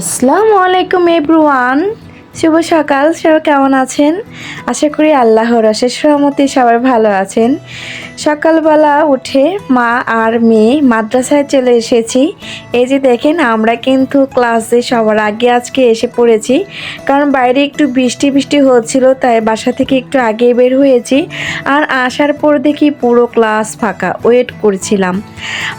আসসালামু আলাইকুম এভরিওয়ান। শুভ সকাল, সবাই কেমন আছেন? আশা করি আল্লাহর অশেষ রহমতে সবাই ভালো আছেন। সকালবেলা উঠে মা আর মেয়ে মাদ্রাসায় চলে এসেছি। এই যে দেখেন, আমরা কিন্তু ক্লাসে সবার আগে আজকে এসে পড়েছি। কারণ বাইরে একটু বৃষ্টি বৃষ্টি হচ্ছিল, তাই বাসা থেকে একটু আগে বের হয়েছি। আর আসার পর দেখি পুরো ক্লাস ফাঁকা, ওয়েট করছিলাম।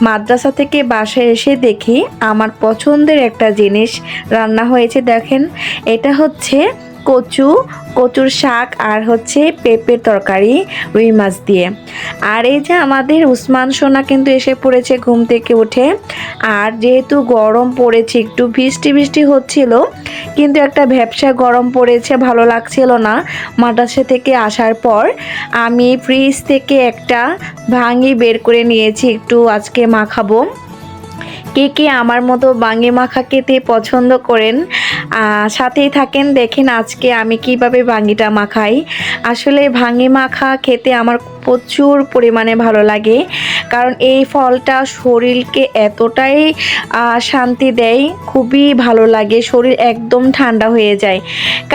মাদ্রাসা থেকে বাসায় এসে দেখি আমার পছন্দের একটা জিনিস রান্না হয়েছে। দেখেন, এটা হচ্ছে কচু, কচুর শাক আর হচ্ছে পেঁপের তরকারি, রুই মাছ দিয়ে। আর এই যে আমাদের উসমান সোনা কিন্তু এসে পড়েছে ঘুম থেকে উঠে। আর যেহেতু গরম পড়েছে, একটু বৃষ্টি বৃষ্টি হচ্ছিল, কিন্তু একটা ভ্যাবসা গরম পড়েছে, ভালো লাগছিল না। মাদ্রাসা থেকে আসার পর আমি ফ্রিজ থেকে একটা ভাঙি বের করে নিয়েছি, একটু আজকে মাখাবো। কে কে আমার মতো বাঙে মাখা খেতে পছন্দ করেন সাথেই থাকেন। দেখেন আজকে আমি কীভাবে বাঙিটা মাখাই। আসলে ভাঙে মাখা খেতে আমার প্রচুর পরিমাণে ভালো লাগে। কারণ এই ফলটা শরীরকে এতটাই শান্তি দেয়, খুবই ভালো লাগে, শরীর একদম ঠান্ডা হয়ে যায়।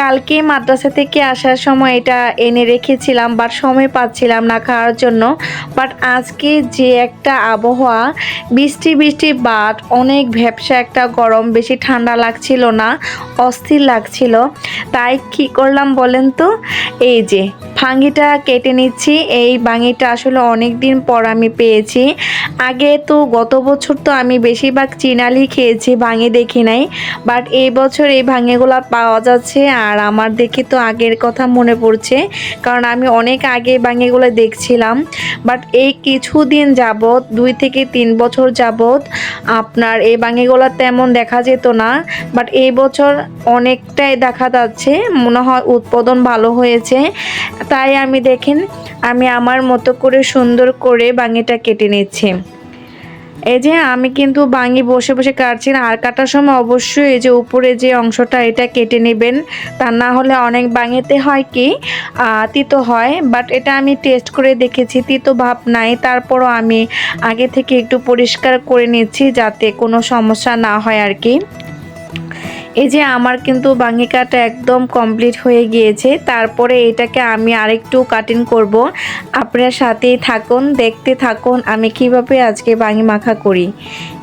কালকে মাদ্রাসা থেকে আসার সময় এটা এনে রেখেছিলাম বাট সময় পাচ্ছিলাম না খাওয়ার জন্য। বাট আজকে যে একটা আবহাওয়া, বৃষ্টি বৃষ্টি বাট অনেক ভ্যাবসা একটা গরম, বেশি ঠান্ডা লাগছিল না, অস্থির লাগছিল। তাই কি করলাম বলেন তো? এই যে ফাঙ্গিটা কেটে নিচ্ছি, এই ভাঙিটা আসলে অনেক দিন পর আমি পেয়েছি। আগে তো গত বছর তো আমি বেশিরভাগ চিনালি খেয়েছি, ভাঙে দেখি নাই। বাট এই বছর এই ভাঙেগুলো পাওয়া যাচ্ছে আর আমার দেখে তো আগের কথা মনে পড়ছে। কারণ আমি অনেক আগে ভাঙেগুলো দেখছিলাম। বাট এই কিছুদিন যাবৎ, দুই থেকে তিন বছর যাবৎ আপনার এই বাঙিগুলো তেমন দেখা যেত না। বাট এই বছর অনেকটাই দেখা যাচ্ছে, মনে হয় উৎপাদন ভালো হয়েছে। তাই আমি দেখেন, আমি আমার মতো করে সুন্দর করে বাঙিটা কেটে নিচ্ছে। এই যে আমি কিন্তু বাঙি বসে বসে কাটছি না, আর কাটার সময় অবশ্যই এই যে উপরে যে অংশটা, এটা কেটে নেবেন। তা না হলে অনেক বাঙিতে হয় কি তিতো হয় বাট এটা আমি টেস্ট করে দেখেছি, তিতো ভাব নাই। তারপরও আমি আগে থেকে একটু পরিষ্কার করে নিচ্ছি যাতে কোনো সমস্যা না হয় আর কি। এই যে আমার কিন্তু বাঙি কাটা একদম কমপ্লিট হয়ে গিয়েছে, তারপরে এটাকে আমি আরেকটু কাটিং করব। আপনার সাথেই থাকুন, দেখতে থাকুন আমি কীভাবে আজকে বাঙি মাখা করি।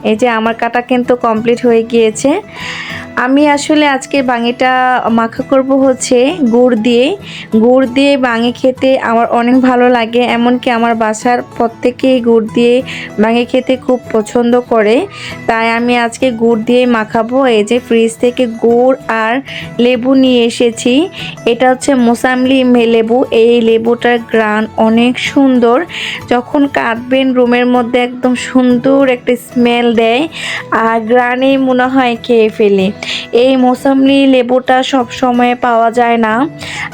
এই যে আমার কাটা কিন্তু কমপ্লিট হয়ে গিয়েছে। আমি আসলে আজকে বাঙিটা মাখা করব হচ্ছে গুড় দিয়ে। গুড় দিয়ে বাঙি খেতে আমার অনেক ভালো লাগে, এমনকি আমার বাসার প্রত্যেকেই গুড় দিয়ে বাঙি খেতে খুব পছন্দ করে। তাই আমি আজকে গুড় দিয়ে মাখাবো। এই যে ফ্রিজ থেকে গুড় আর লেবু নিয়ে এসেছি। এটা হচ্ছে মোসাম্লি মে- লেবু। এই লেবুটার গ্রান অনেক সুন্দর। যখন কাটবেন রুমের মধ্যে একদম সুন্দর একটা স্মেল দেয় আর গ্রানে মনে হয় খেয়ে ফেলে। এই মোসাম্লি লেবুটা সব সময় পাওয়া যায় না।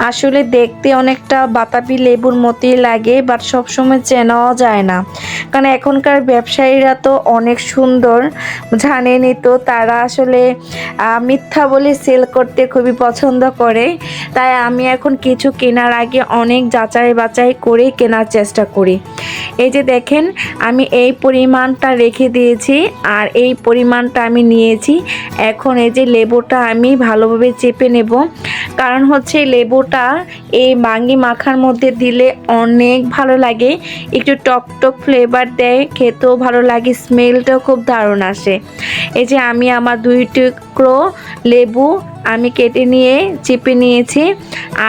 আসলে দেখতে অনেকটা বাতাবি লেবুর মতোই লাগে বাট সবসময় চেনাও যায় না। কারণ এখনকার ব্যবসায়ীরা তো অনেক সুন্দর জানেনই তো, তারা আসলে মিথ্যা বলে সেল করতে খুবই পছন্দ করে। তাই আমি এখন কিছু কেনার আগে অনেক যাচাই বাছাই করে কেনার চেষ্টা করি। এই যে দেখেন, আমি এই পরিমাণটা রেখে দিয়েছি। আর এই পরিমাণটা আমি নিয়েছি। এখন এই যে লেবুটা আমি ভালোভাবে চেপে নেব। কারণ হচ্ছে লেবুটা এই মাঙ্গি মাখার মধ্যে দিলে অনেক ভালো লাগে। একটু টক টক ফ্লেভার দেয়, খেতেও ভালো লাগে স্মেলটাও খুব দারুণ আসে। এই যে আমি আমার দুই টুকরো লেবু আমি কেটে নিয়ে চেপে নিয়েছি।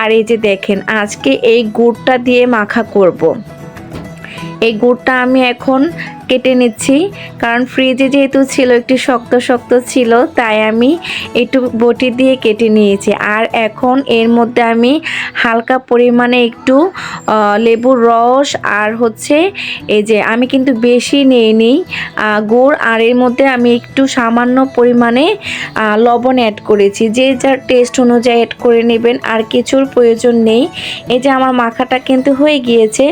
আর এই যে দেখেন, আজকে এই গুড়টা দিয়ে মাখা করব। এই গুড়টা আমি এখন কেটে নিচ্ছি। কারণ ফ্রিজে যেহেতু ছিল একটু শক্ত শক্ত ছিল তাই আমি একটু বটি দিয়ে কেটে নিয়েছি। আর এখন এর মধ্যে আমি হালকা পরিমাণে একটু লেবুর রস আর হচ্ছে এই যে আমি কিন্তু বেশি নিইনি আহ, গুড়। আর এর মধ্যে আমি একটু সামান্য পরিমাণে লবণ অ্যাড করেছি। যে যার টেস্ট অনুযায়ী অ্যাড করে নেবেন আর কিছুর প্রয়োজন নেই। এই যে আমার মাখাটা কিন্তু হয়ে গিয়েছে।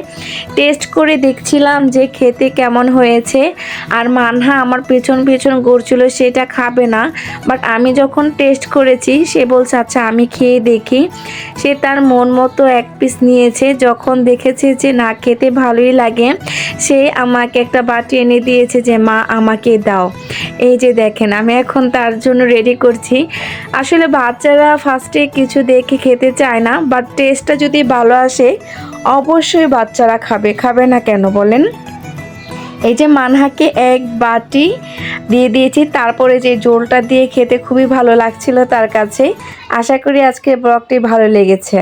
টেস্ট করে দেখছিলাম যে খেতে কেমন হয়েছে। হয়েছে আর মানহা আমার পেছন পেছন ঘুরছিল, সেটা খাবে না। বাট আমি যখন টেস্ট করেছি, সে বলছে আচ্ছা আমি খেয়ে দেখি। সে তার মন মতো এক পিস নিয়েছে, যখন দেখেছে যে না, খেতে ভালোই লাগে, সে আমাকে একটা বাটি এনে দিয়েছে যে, মা, আমাকে দাও। এই যে দেখেন, আমি এখন তার জন্য রেডি করছি। আসলে বাচ্চারা ফার্স্টে কিছু দেখে খেতে চায় না বাট টেস্টটা যদি ভালো আসে, অবশ্যই বাচ্চারা খাবে। খাবে না কেন বলেন? এই যে মানহাকে এক বাটি দিয়ে দিয়েছি, তারপরে যে জোলটা দিয়ে খেতে খুবই ভালো লাগছিল তার কাছে। আশা করি আজকে ব্লগটি ভালো লেগেছে।